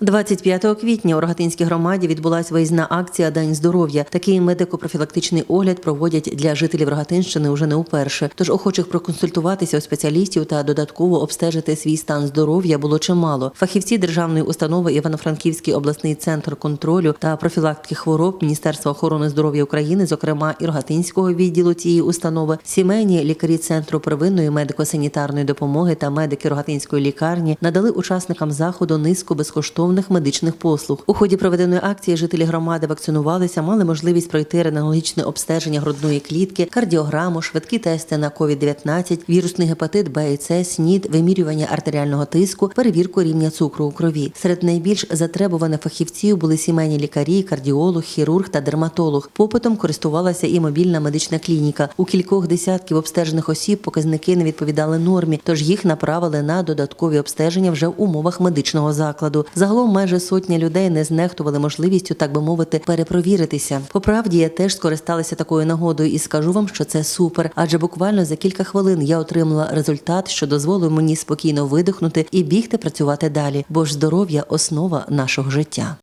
25 квітня у Рогатинській громаді відбулася виїзна акція День здоров'я. Такий медико-профілактичний огляд проводять для жителів Рогатинщини уже не вперше. Тож охочих проконсультуватися у спеціалістів та додатково обстежити свій стан здоров'я було чимало. Фахівці державної установи Івано-Франківський обласний центр контролю та профілактики хвороб Міністерства охорони здоров'я України, зокрема і Рогатинського відділу цієї установи, сімейні лікарі центру первинної медико-санітарної допомоги та медики Рогатинської лікарні надали учасникам заходу низку безкоштовних медичних послуг. У ході проведеної акції жителі громади вакцинувалися, мали можливість пройти рентгенологічне обстеження грудної клітки, кардіограму, швидкі тести на COVID-19, вірусний гепатит Б і С, СНІД, вимірювання артеріального тиску, перевірку рівня цукру у крові. Серед найбільш затребуваних фахівців були сімейні лікарі, кардіолог, хірург та дерматолог. Попитом користувалася і мобільна медична клініка. У кількох десятків обстежених осіб показники не відповідали нормі, тож їх направили на додаткові обстеження вже в умовах медичного закладу. Загалом майже сотня людей не знехтували можливістю, так би мовити, перепровіритися. По правді я теж скористалася такою нагодою і скажу вам, що це супер. Адже буквально за кілька хвилин я отримала результат, що дозволив мені спокійно видихнути і бігти працювати далі. Бо ж здоров'я основа нашого життя.